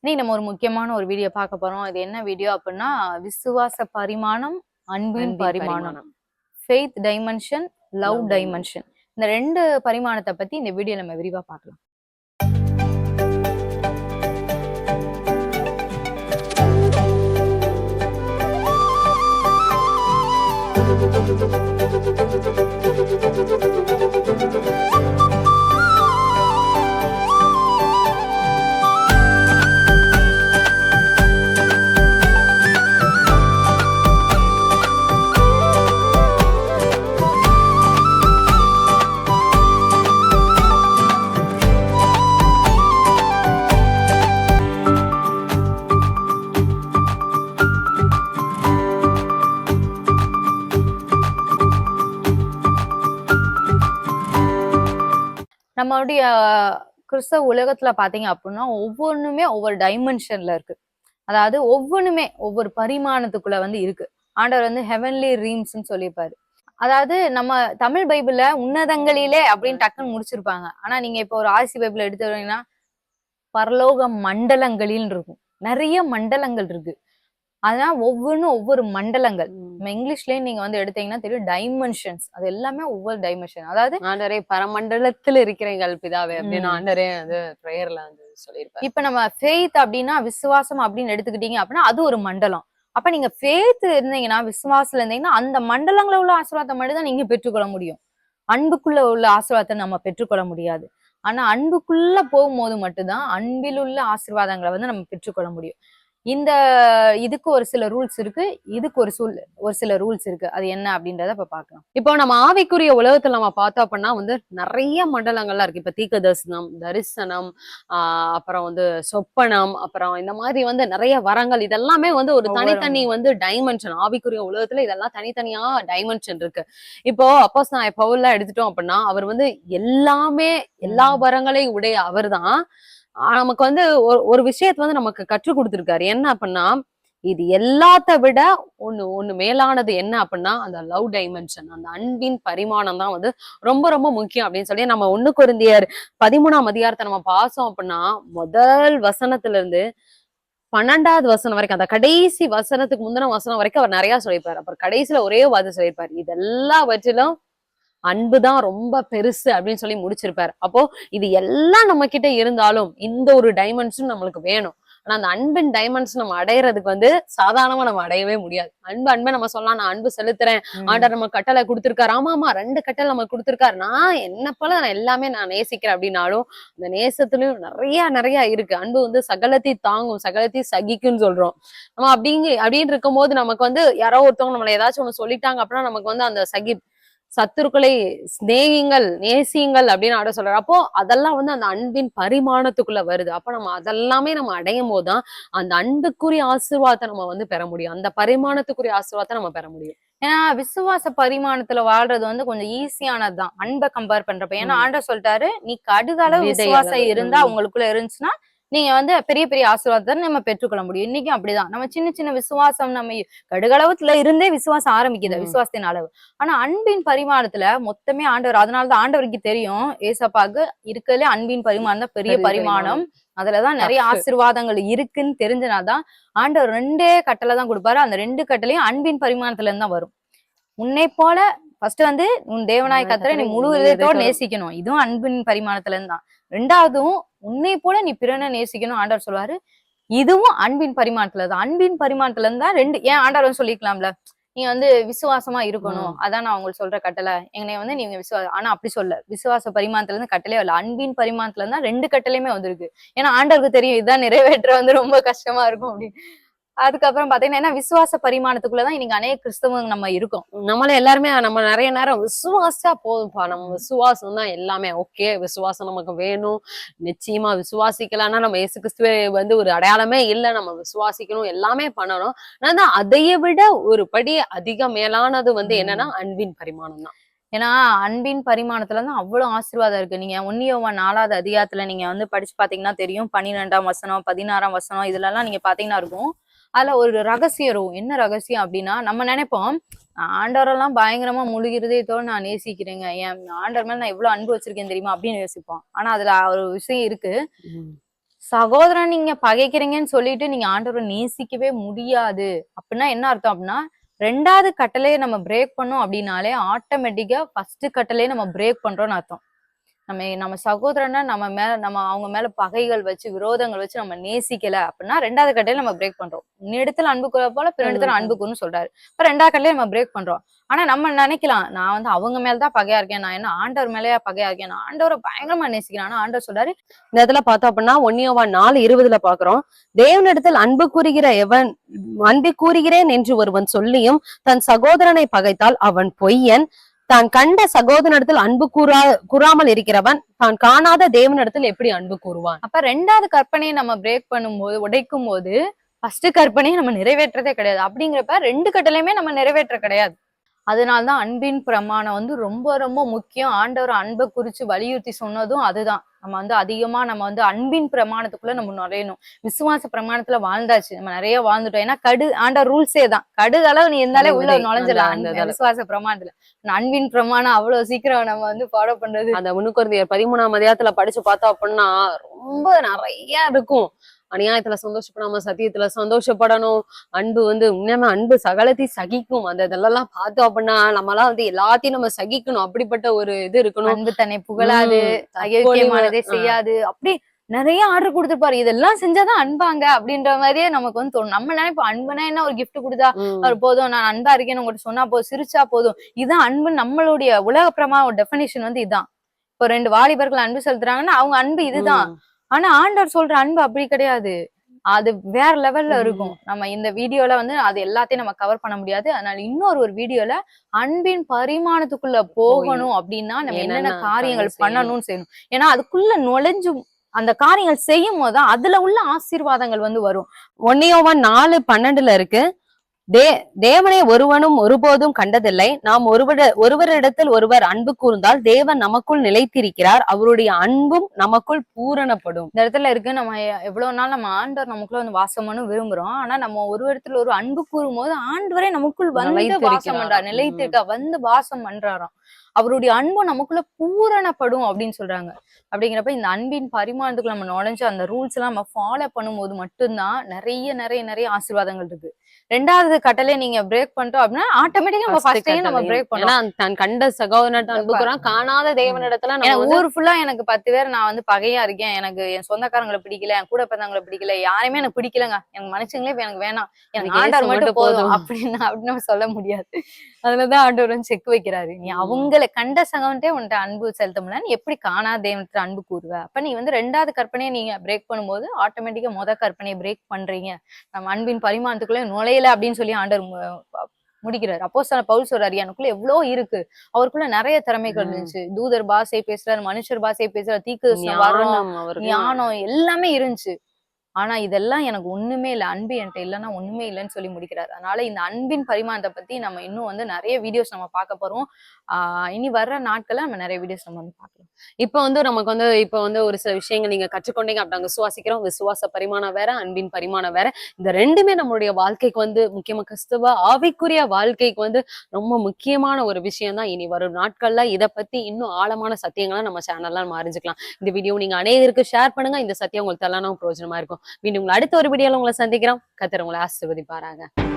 இன்னைக்கு நம்ம ஒரு முக்கியமான ஒரு வீடியோ பார்க்க போறோம். இது என்ன வீடியோ அப்படின்னா விசுவாச பரிமாணம் அன்பின் பரிமாணம். ஃபெய்த் டைமென்ஷன் லவ் டைமென்ஷன் இந்த ரெண்டு பரிமாணத்தை பத்தி இந்த வீடியோ நம்ம விரிவா பார்க்கலாம். நம்மளுடைய கிறிஸ்தவ உலகத்துல பாத்தீங்க அப்படின்னா ஒவ்வொன்றுமே ஒவ்வொரு டைமென்ஷன்ல இருக்கு. அதாவது ஒவ்வொன்றுமே ஒவ்வொரு பரிமாணத்துக்குள்ள வந்து இருக்கு. ஆண்டவர் வந்து ஹெவன்லி ரீம்ஸ்னு சொல்லியிருப்பாரு. அதாவது நம்ம தமிழ் பைபிள்ல உன்னதங்களிலே அப்படின்னு டக்குன்னு முடிச்சிருப்பாங்க. ஆனா நீங்க இப்போ ஒரு ஆர்சி பைபிள் எடுத்துட்டீங்கன்னா பரலோக மண்டலங்களில் இருக்கும். நிறைய மண்டலங்கள் இருக்கு. அதனால ஒவ்வொன்றும் ஒவ்வொரு மண்டலங்கள். நம்ம இங்கிலீஷ்லயும் நீங்க வந்து எடுத்தீங்கன்னா தெரியும் டைமென்ஷன்ஸ் அது எல்லாமே ஒவ்வொரு டைமென்ஷன் அதாவது ஆண்டரே பரமண்டலத்தில் இருக்கிறீர்கள் பிதாவே அப்படின்னு. ஆண்டரே வந்து பிரேயர்ல வந்து சொல்லியிருப்பாரு. இப்ப நம்ம ஃபெய்த் அப்படின்னா விசுவாசம் அப்படின்னு எடுத்துக்கிட்டீங்க அப்படின்னா அது ஒரு மண்டலம். அப்ப நீங்க ஃபெய்த் இருந்தீங்கன்னா விசுவாசத்துல இருந்தீங்கன்னா அந்த மண்டலங்கள உள்ள ஆசீர்வாதத்தை மட்டும் தான் நீங்க பெற்றுக்கொள்ள முடியும். அன்புக்குள்ள உள்ள ஆசீர்வாதத்தை நம்ம பெற்றுக்கொள்ள முடியாது. ஆனா அன்புக்குள்ள போகும்போது மட்டும்தான் அன்பில் உள்ள ஆசீர்வாதங்களை வந்து நம்ம பெற்றுக்கொள்ள முடியும். இந்த இதுக்கு ஒரு சில ரூல்ஸ் இருக்கு இதுக்கு ஒரு சூழ் ஒரு சில ரூல்ஸ் இருக்கு. அது என்ன அப்படின்றத இப்ப பாக்கலாம் இப்போ நம்ம ஆவிக்குரிய உலகத்துல நம்ம பார்த்தோம் அப்படின்னா வந்து நிறைய மண்டலங்கள்லாம் இருக்கு. இப்ப தீக்க தரிசனம் தரிசனம் ஆஹ் அப்புறம் வந்து சொப்பனம் அப்புறம் இந்த மாதிரி வந்து நிறைய வரங்கள். இதெல்லாமே வந்து ஒரு தனித்தனி வந்து டைமென்ஷன் ஆவிக்குரிய உலகத்துல இதெல்லாம் தனித்தனியா டைமென்ஷன் இருக்கு. இப்போ அப்போஸ் நான் பவுல்ல எடுத்துட்டோம் அப்படின்னா அவர் வந்து எல்லாமே எல்லா வரங்களையும் உடைய அவர்தான். ஆஹ் நமக்கு வந்து ஒரு- ஒரு விஷயத்தை வந்து நமக்கு கற்றுக் கொடுத்துருக்காரு. என்ன அப்படின்னா இது எல்லாத்த விட ஒண்ணு ஒண்ணு மேலானது என்ன அப்படின்னா அந்த லவ் டைமென்ஷன் அந்த அன்பின் பரிமாணம் தான் வந்து ரொம்ப ரொம்ப முக்கியம் அப்படின்னு சொல்லி நம்ம ஒண்ணு குருந்தியர் பதிமூணாம் அதிகாரத்தை நம்ம பாசம் அப்படின்னா முதல் வசனத்துல இருந்து பன்னெண்டாவது வசனம் வரைக்கும் அந்த கடைசி வசனத்துக்கு முந்தின வசனம் வரைக்கும் அவர் நிறைய சொல்லியிருப்பார். அப்புறம் கடைசியில ஒரே வார்த்தை சொல்லியிருப்பாரு. இதெல்லாவற்றிலும் அன்புதான் ரொம்ப பெருசு அப்படின்னு சொல்லி முடிச்சிருப்பாரு. அப்போ இது எல்லாம் நம்ம கிட்ட இருந்தாலும் இந்த ஒரு டைமென்ஷன் நம்மளுக்கு வேணும். ஆனா அந்த அன்பின் டைமென்ஷன் நம்ம அடையறதுக்கு வந்து சாதாரணமா நம்ம அடையவே முடியாது. அன்பு அன்பை நம்ம சொல்லலாம் நான் அன்பு செலுத்துறேன். ஆண்டவர் நம்ம கட்டளை கொடுத்திருக்காரு. ஆமா ஆமா ரெண்டு கட்டளை நம்ம கொடுத்திருக்காரு. நான் என்ன போல நான் எல்லாமே நான் நேசிக்கிறேன் அப்படின்னாலும் அந்த நேசத்துலயும் நிறைய நிறைய இருக்கு. அன்பு வந்து சகலத்தை தாங்கும் சகலத்தை சகிக்கும்னு சொல்றோம். நம்ம அப்படிங்க அப்படின்னு இருக்கும்போது நமக்கு வந்து யாரோ ஒருத்தவங்க நம்மள ஏதாச்சும் ஒண்ணு சொல்லிட்டாங்க அப்படின்னா நமக்கு வந்து அந்த சகி சத்துருக்களை சிநேகிங்கள் நேசியுங்கள் அப்படின்னு ஆட சொல்றாரு அப்போ அதெல்லாம் வந்து அந்த அன்பின் பரிமாணத்துக்குள்ள வருது அப்ப நம்ம அதெல்லாமே நம்ம அடையும் போதுதான் அந்த அன்புக்குரிய ஆசீர்வாதத்தை நம்ம வந்து பெற முடியும் அந்த பரிமாணத்துக்குரிய ஆசீர்வாதத்தை நம்ம பெற முடியும் ஏன்னா விசுவாச பரிமாணத்துல வாழ்றது வந்து கொஞ்சம் ஈஸியானதுதான் அன்பை கம்பேர் பண்றப்ப ஏன்னா ம். ஆண்டர் சொல்லிட்டாரு நீ கடுகளவு விசுவாசம். இருந்தா. உங்களுக்குள்ள இருந்துச்சுன்னா நீங்க வந்து பெரிய பெரிய ஆசீர்வாதத்தை நம்ம பெற்றுக்கொள்ள முடியும். இன்னைக்கும் அப்படிதான். நம்ம சின்ன சின்ன விசுவாசம் நம்ம கடுகளவுல இருந்தே விசுவாசம் ஆரம்பிக்குது. விசுவாசத்தின் அளவு. ஆனா அன்பின் பரிமாணத்துல மொத்தமே ஆண்டவர் அதனாலதான் ஆண்டவருக்கு தெரியும். ஏசப்பாக்கு இருக்கலே அன்பின் பரிமாணம் தான் பெரிய பரிமாணம். அதுலதான் நிறைய. ஆசீர்வாதங்கள் இருக்குன்னு தெரிஞ்சனாதான் ஆண்டவர் ரெண்டே கட்டளை தான் கொடுப்பாரு. அந்த ரெண்டு கட்டளையும் அன்பின் பரிமாணத்துல இருந்து தான் வரும். உன்னை போல ஃபர்ஸ்ட் வந்து உன் தேவனாய் கத்தரை நீ முழு இதயத்தோட நேசிக்கணும். இதுவும் அன்பின் பரிமாணத்துல இருந்து தான். ரெண்டாவதும் உன்னை போல நீ பிறனை நேசிக்கணும் ஆண்டவர் சொல்லுவாரு இதுவும் அன்பின் பரிமாணத்துல தான். அன்பின் பரிமாணத்துல இருந்தா ரெண்டு ஏன் ஆண்டவர் வந்து சொல்லிக்கலாம்ல? நீ வந்து விசுவாசமா இருக்கணும். அதான் நான் உங்களுக்கு சொல்ற கட்டளை. எங்கனை வந்து நீங்க விசுவா ஆனா அப்படி சொல்ல. விசுவாச பரிமாணத்துல இருந்து கட்டளையே வரல. அன்பின் பரிமாணத்துல இருந்தா ரெண்டு கட்டளையுமே வந்திருக்கு. ஏன்னா ஆண்டவருக்கு தெரியும் இதான் நிறைவேற்ற வந்து ரொம்ப கஷ்டமா இருக்கும் அப்படின்னு. அதுக்கப்புறம் பாத்தீங்கன்னா ஏன்னா விசுவாச பரிமாணத்துக்குள்ளதான் இன்னைக்கு அநேக கிறிஸ்தவங்க நம்ம இருக்கோம். நம்மள எல்லாருமே நம்ம நிறைய நேரம் விசுவாசா போதும்பா நம்ம விசுவாசம் தான் எல்லாமே. ஓகே விசுவாசம் நமக்கு வேணும். நிச்சயமா விசுவாசிக்கலாம்னா நம்ம இயேசு கிறிஸ்துவே வந்து ஒரு அடையாளமே இல்லை. நம்ம விசுவாசிக்கணும் எல்லாமே பண்ணணும். ஆனா அதைய விட ஒரு படி அதிக மேலானது வந்து. என்னன்னா அன்பின் பரிமாணம் தான் ஏன்னா அன்பின் பரிமாணத்துல தான் அவ்வளவு ஆசீர்வாதம் இருக்கு. நீங்க ஒன்னியவன் நாலாவது அதிகாரத்துல நீங்க வந்து படிச்சு பாத்தீங்கன்னா தெரியும். பன்னிரெண்டாம் வசனம் பதினாறாம் வசனம் இதுல எல்லாம் நீங்க பாத்தீங்கன்னா இருக்கும். அதுல ஒரு ரகசியம் இருக்கும். என்ன ரகசியம் அப்படின்னா நம்ம நினைப்போம் ஆண்டவரெல்லாம் பயங்கரமா முழுகிறதேத்தோட நான் நேசிக்கிறேங்க. என் ஆண்டவர் மேல நான் எவ்வளவு அன்பு வச்சிருக்கேன் தெரியுமா? அப்படின்னு யோசிப்போம். ஆனா அதுல ஒரு விஷயம் இருக்கு. சகோதரன் நீங்க பகைக்கிறீங்கன்னு சொல்லிட்டு நீங்க ஆண்டவரை நேசிக்கவே முடியாது. அப்படின்னா என்ன அர்த்தம் அப்படின்னா ரெண்டாவது கட்டளையை நம்ம பிரேக் பண்ணோம் அப்படின்னாலே ஆட்டோமேட்டிக்கா ஃபர்ஸ்ட் கட்டளையே நம்ம பிரேக் பண்றோம்னு அர்த்தம். நம்ம நம்ம சகோதரனை நம்ம மேல நம்ம அவங்க மேல பகைகள் வச்சு விரோதங்கள் வச்சு நம்ம நேசிக்கல அப்படின்னா ரெண்டாவது கட்டையில நம்ம பிரேக் பண்றோம். இடத்துல அன்பு கூற போல பிறனிடத்துல அன்பு கூறுன்னு சொல்றாரு. இப்ப ரெண்டாவது கட்டையில நம்ம பிரேக் பண்றோம். ஆனா நம்ம நினைக்கலாம் நான் வந்து அவங்க மேலதான் பகையா இருக்கேன் நான் என்ன ஆண்டவர் மேலயா பகையா இருக்கேன் நான் ஆண்டவரை பயங்கரமா நேசிக்கிறேன் ஆனா ஆண்டவர் சொல்றாரு இந்த இடத்துல பார்த்தோம் அப்படின்னா ஒன்னியோவா நாலு இருபதுல பாக்குறோம் தேவனிடத்தில் அன்பு கூறுகிற எவன் அன்பு கூறுகிறேன் என்று ஒருவன் சொல்லியும் தன் சகோதரனை பகைத்தால் அவன் பொய்யன். தான் கண்ட சகோதரனிடத்தில் அன்பு கூறா கூறாமல் இருக்கிறவன் தான் காணாத தேவனிடத்தில் எப்படி அன்பு கூறுவான்? அப்ப ரெண்டாவது கற்பனையை நம்ம பிரேக் பண்ணும்போது உடைக்கும் போது ஃபர்ஸ்ட் கற்பனையை நம்ம நிறைவேற்றதே கிடையாது. அப்படிங்கிறப்ப ரெண்டு கட்டளையுமே நம்ம நிறைவேற்ற கிடையாது. அதனாலதான் அன்பின் பிரமாணம் வந்து ரொம்ப ரொம்ப முக்கியம். ஆண்டவர் அன்பை குறிச்சு வலியுறுத்தி சொன்னதும் அதுதான். நம்ம வந்து அதிகமா நம்ம வந்து அன்பின் பிரமாணத்துக்குள்ள நம்ம நுழையணும். விசுவாச பிரமாணத்துல வாழ்ந்தாச்சு. நம்ம நிறைய வாழ்ந்துட்டோம். ஏன்னா கடு ஆண்டவர் ரூல்ஸே தான். கடு அளவு நீ இருந்தாலே உள்ள நுழைஞ்சிடலாம். விசுவாச பிரமாணத்துல. அன்பின் பிரமாணம் அவ்வளவு சீக்கிரம் நம்ம வந்து ஃபாலோ பண்றது. அந்த முன்னுக்குறந்தியர் பதிமூணாம் அதிகாரத்துல படிச்சு பார்த்தோம் அப்படின்னா ரொம்ப நிறைய இருக்கும். அநியாயத்துல சந்தோஷப்படாம சத்தியத்துல சந்தோஷப்படணும். அன்பு வந்து உண்மையாம அன்பு சகலத்தையும் சகிக்கும். அந்த இதெல்லாம் பார்த்தோம் அப்படின்னா நம்மலாம் வந்து எல்லாத்தையும் நம்ம சகிக்கணும். அப்படிப்பட்ட ஒரு இது இருக்கணும். அன்பு தன்னை புகழாது. தற்பொழிவு, செய்யாது. அப்படி நிறைய ஆர்டர் கொடுத்துருப்பாரு. இதெல்லாம் செஞ்சாதான் அன்பாங்க அப்படின்ற மாதிரியே நமக்கு வந்து தோணும். நம்ம நினைப்போம் அன்புனா என்ன? ஒரு gift கொடுத்தா அவர் போதும் நான் அன்பா இருக்கேன்னு உங்கள்கிட்ட சொன்னா போதும் சிரிச்சா போதும். இதான் அன்பு நம்மளுடைய உலகப்பிரமா ஒரு டெபினிஷன் வந்து இதான். இப்போ ரெண்டு வாலிபர்கள் அன்பு செலுத்துறாங்கன்னா அவங்க அன்பு இதுதான். ஆனா ஆண்டவர் சொல்ற அன்பு அப்படி கிடையாது. அது வேற லெவல்ல. இருக்கும். நம்ம இந்த வீடியோல வந்து அது எல்லாத்தையும் நம்ம கவர் பண்ண முடியாது. அதனால இன்னொரு ஒரு வீடியோல அன்பின் பரிமாணத்துக்குள்ள போகணும் அப்படின்னா நம்ம என்னென்ன காரியங்கள் பண்ணணும்னு செய்யணும். ஏன்னா அதுக்குள்ள நுழைஞ்சு அந்த காரியங்கள் செய்யும் போதுதான் அதுல உள்ள ஆசீர்வாதங்கள் வந்து வரும். ஒன்னியோவன் நாலு பன்னெண்டுல இருக்கு. தே தேவனை ஒருவனும் ஒருபோதும் கண்டதில்லை. நாம் ஒருவர ஒருவரிடத்தில் ஒருவர் அன்பு கூர்ந்தால் தேவன் நமக்குள் நிலைத்திருக்கிறார். அவருடைய அன்பும் நமக்குள் பூரணப்படும். இந்த இடத்துல இருக்கு நம்ம எவ்வளவு நாள் நம்ம ஆண்டவர் நமக்குள்ள வந்து வாசம் பண்ண விரும்புறோம். ஆனா நம்ம ஒரு இடத்துல ஒரு அன்பு கூறும் போது ஆண்டவரே நமக்குள் வந்து வாசம். பண்றாரு நிலைத்திருக்கா வந்து வாசம் பண்றாராம். அவருடைய அன்பு நமக்குள்ள பூரணப்படும் அப்படின்னு சொல்றாங்க. அப்படிங்கிறப்ப இந்த அன்பின் பரிமாணத்துக்குள்ள நம்ம நுழைஞ்சு அந்த ரூல்ஸ் எல்லாம் நம்ம ஃபாலோ பண்ணும்போது மட்டும்தான் நிறைய நிறைய நிறைய ஆசீர்வாதங்கள் இருக்கு. ரெண்டாவது கட்டளை நீங்க பிரேக் பண்ணிட்டோம் அப்படின்னா ஆட்டோமேட்டிக்கா நம்ம ஃபர்ஸ்டே நம்ம. பிரேக் பண்ணோம். தன் கண்ட சகோதரன் அன்புக்குறான் காணாத தேவனிடத்துல வந்து ஊர் ஃபுல்லா எனக்கு பத்து பேர் நான் வந்து பகையா இருக்கேன். எனக்கு என் சொந்தக்காரங்களை பிடிக்கல என் கூட பிறந்தவங்களை பிடிக்கல யாரையுமே எனக்கு பிடிக்கலங்க. எனக்கு மனுஷங்களே இப்ப எனக்கு வேணாம். எனக்கு ஆண்டவர் மட்டும் போதும். அப்படின்னு அப்படின்னு நம்ம சொல்ல முடியாது. அதுலதான் ஆண்டவர் செக் வைக்கிறாரு. நீ உம். அவங்கள கண்ட சகவன்ட்டே உன்கிட்ட அன்பு செலுத்த முடியல நீ எப்படி தேவனத்துல அன்பு கூறுவ. அப்ப நீ வந்து ரெண்டாவது கற்பனையை நீங்க பிரேக் பண்ணும்போது ஆட்டோமேட்டிக்கா முத கற்பனையை பிரேக் பண்றீங்க. நம்ம அன்பின் பரிமாணத்துக்குள்ள நுழையல அப்படின்னு சொல்லி ஆண்டவர் மு- முடிக்கிறாரு. அப்போ சில பவுல் சொல்றாரு எனக்குள்ள எவ்வளவு இருக்கு. அவருக்குள்ள நிறைய திறமைகள். இருந்துச்சு. தூதர் பாஷை பேசுறாரு மனுஷர் பாஷை பேசுறாரு தீக்கு ஞானம் எல்லாமே இருந்துச்சு. ஆனா இதெல்லாம் எனக்கு ஒண்ணுமே இல்லை. அன்பு என்கிட்ட இல்லைன்னா ஒண்ணுமே இல்லைன்னு சொல்லி முடிக்கிறார். அதனால இந்த அன்பின் பரிமாணத்தை பத்தி நம்ம இன்னும் வந்து நிறைய வீடியோஸ் நம்ம பார்க்க போறோம். ஆஹ் இனி வர்ற நாட்கள்ல நம்ம நிறைய வீடியோஸ் நம்ம வந்து பார்க்கலாம். இப்ப வந்து நமக்கு வந்து இப்ப வந்து ஒரு சில விஷயங்கள் நீங்க கற்றுக்கொண்டீங்க அப்படி நாங்கள் சுவாசிக்கிறோம். விசுவாச பரிமாணம் வேற அன்பின் பரிமாணம் வேற. இந்த ரெண்டுமே நம்மளுடைய வாழ்க்கைக்கு வந்து முக்கியமா கிறிஸ்துவ ஆவிக்குரிய வாழ்க்கைக்கு வந்து ரொம்ப முக்கியமான ஒரு விஷயம் தான். இனி வரும் நாட்கள்ல இதை பத்தி இன்னும் ஆழமான சத்தியங்களை நம்ம சேனல்ல நம்ம அறிஞ்சுக்கலாம். இந்த வீடியோ நீங்க அநேகருக்கு ஷேர் பண்ணுங்க. இந்த சத்தியம் உங்களுக்கு எல்லாம் பிரயோஜனமா இருக்கும். மீண்டும் உங்களை அடுத்த ஒரு வீடியோவில் உங்களை சந்திக்கிறோம். கத்தர் உங்களை ஆசிர்வதிப்பாராங்க